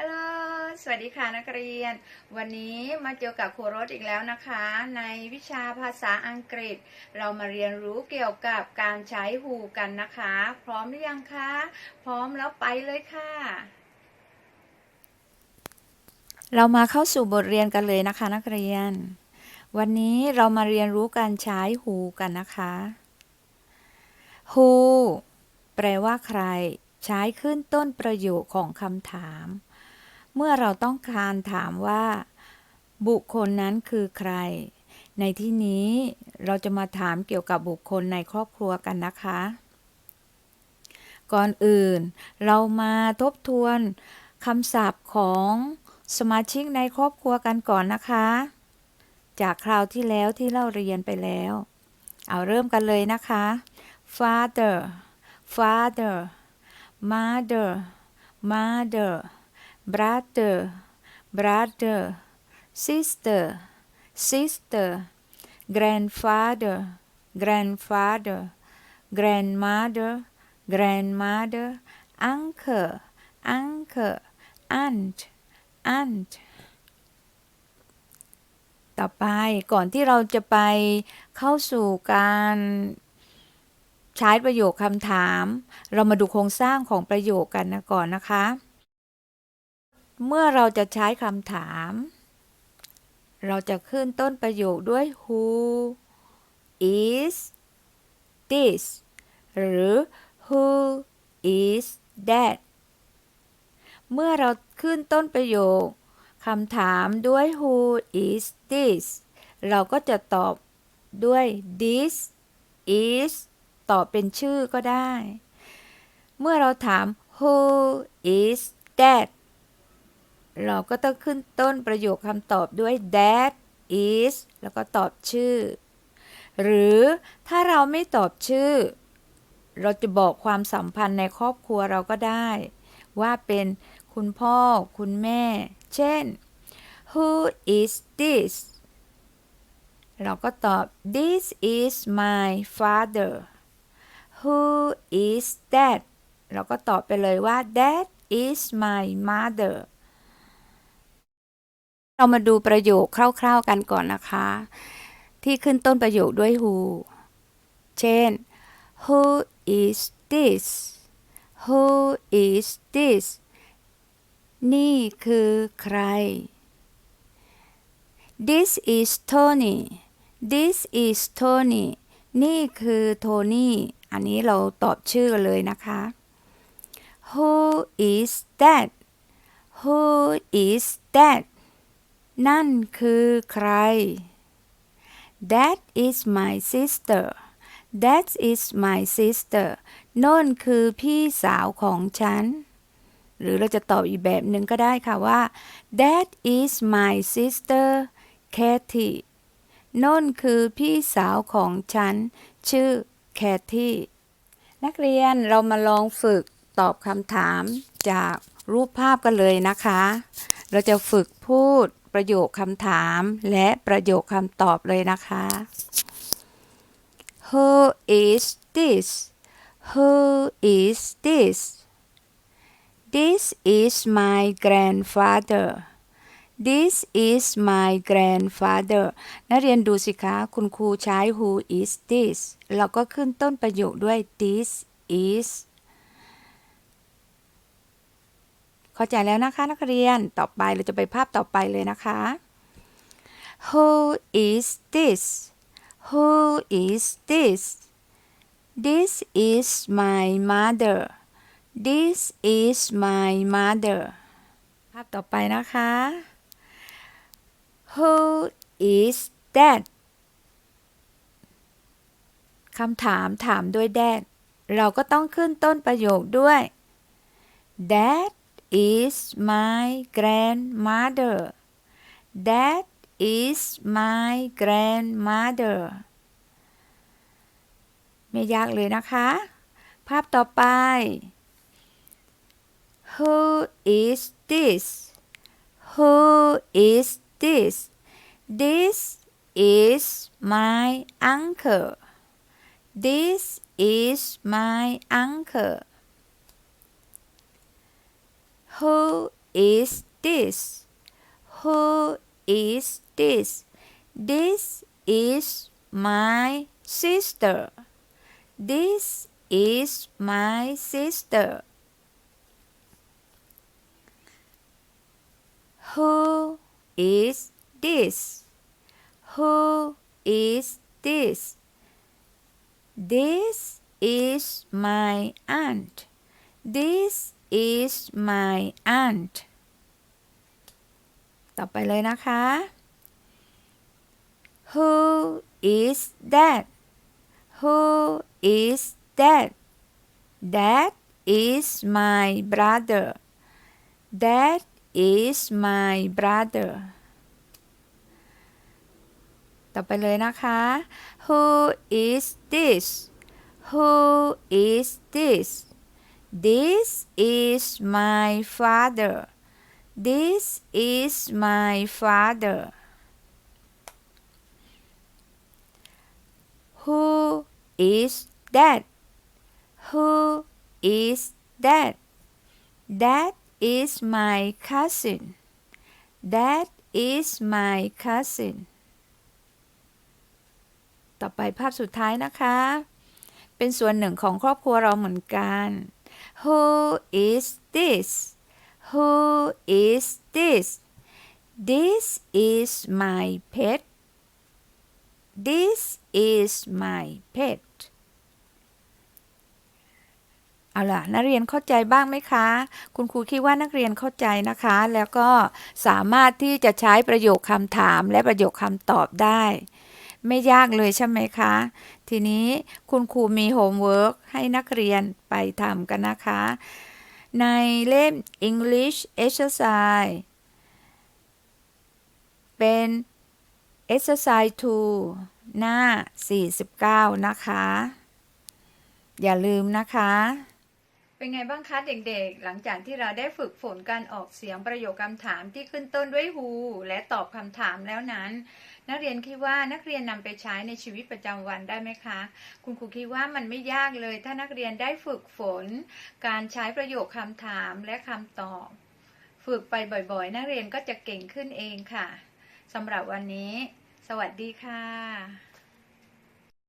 ฮัลโหล สวัสดีค่ะนักเรียน วันนี้มาเจอกับครูรสอีกแล้วนะคะ ในวิชาภาษาอังกฤษ เรามาเรียนรู้เกี่ยวกับการใช้หูกันนะคะ พร้อมหรือยังคะ พร้อมแล้วไปเลยค่ะ เรามาเข้าสู่บทเรียนกันเลยนะคะนักเรียน วันนี้เรามาเรียนรู้การใช้หูกันนะคะ who แปลว่าใคร ใช้ขึ้นต้นประโยคของคำถาม เมื่อเราต้องการถามว่า บุคคลนั้นคือใคร ในที่นี้เราจะมาถามเกี่ยวกับบุคคลในครอบครัวกันนะคะ ก่อนอื่น เรามาทบทวนคำศัพท์ของสมาชิกในครอบครัวกันก่อนนะคะ จากคราวที่แล้วที่เราเรียนไปแล้ว เอาเริ่มกันเลยนะคะ father father mother mother brother brother sister sister grandfather grandfather grandmother grandmother uncle uncle aunt aunt ต่อไปก่อนที่เราจะไปเข้าสู่การใช้ประโยคคำถาม เรามาดูโครงสร้างของประโยคกันนะก่อนนะคะ เมื่อเราจะใช้คำถาม เราจะขึ้นต้นประโยคด้วย who is this หรือ who is that เมื่อเราขึ้นต้นประโยคคำถามด้วย who is this เราก็จะตอบด้วย this is ตอบเป็นชื่อก็ได้ เมื่อเราถาม who is that เราก็ต้องขึ้นต้นประโยคคำตอบด้วย that is แล้วก็ตอบชื่อ หรือถ้าเราไม่ตอบชื่อ เราจะบอกความสัมพันธ์ในครอบครัวเราก็ได้ ว่าเป็นคุณพ่อคุณแม่ เช่น who is this เราก็ตอบ this is my father who is that เราก็ตอบไปเลยว่า that is my mother เรามาดูประโยคคร่าวๆกันก่อนนะคะ ที่ขึ้นต้นประโยคด้วย who เช่น who is this who is this นี่คือใคร this is Tony this is Tony นี่คือโทนี่ อันนี้เราตอบชื่อเลยนะคะ who is that who is that นั่นคือใคร that is my sister that is my sister นั่นคือพี่สาวของฉัน หรือเราจะตอบอีกแบบหนึ่งก็ได้ค่ะว่า that is my sister Katie นั่นคือพี่สาวของฉัน ชื่อแคทตี้นักเรียนเรามาลองฝึกตอบคำถามจากรูปภาพกันเลยนะคะ เราจะฝึกพูด ประโยคคำถามและประโยคคำตอบเลยนะคะ Who is this Who is this This is my grandfather This is my grandfather นักเรียนดูสิคะ คุณครูใช้ who is this เราก็ขึ้นต้นประโยคด้วย this is เข้าใจแล้วนะคะนักเรียนต่อไปเราจะไปภาพต่อไปเลยนะคะ Who is this Who is this This is my mother This is my mother ภาพต่อไปนะคะ Who is that คำถามถามด้วย that เราก็ต้องขึ้นต้นประโยคด้วย That is my grandmother That is my grandmother ไม่ยากเลยนะคะ ภาพต่อไป Who is this Who is this This is my uncle This is my uncle Who is this Who is this This is my sister This is my sister Who is this? Who is this? This is my aunt. This is my aunt. ต่อไปเลยนะคะ Who is that? Who is that? That is my brother. That is my brother ต่อไปเลยนะคะ Who is this Who is this This is my father This is my father Who is that Who is that That is my cousin. That is my cousin. ต่อไปภาพสุดท้ายนะคะ เป็นส่วนหนึ่งของครอบครัวเราเหมือนกัน Who is this? Who is this? This is my pet. This is my pet. เอาล่ะนักเรียนเข้าใจบ้างไหมคะ คุณครูคิดว่านักเรียนเข้าใจนะคะ แล้วก็สามารถที่จะใช้ประโยคคำถามและประโยคคำตอบได้ ไม่ยากเลยใช่ไหมคะ ทีนี้คุณครูมีโฮมเวิร์กให้นักเรียนไปทำกันนะคะ ในเล่ม English Exercise เป็น Exercise 2 หน้า 49 นะคะ อย่าลืมนะคะเป็นไงบ้างคะเด็กๆ หลังจากที่เราได้ฝึกฝนการออกเสียงประโยคคำถามที่ขึ้นต้นด้วย who และตอบคำถามแล้วนั้น นักเรียนคิดว่านักเรียนนำไปใช้ในชีวิตประจำวันได้ไหมคะ คุณครูคิดว่ามันไม่ยากเลย ถ้านักเรียนได้ฝึกฝน การใช้ประโยคคำถามและคำตอบ ฝึกไปบ่อยๆ นักเรียนก็จะเก่งขึ้นเองค่ะสำหรับวันนี้ สวัสดีค่ะ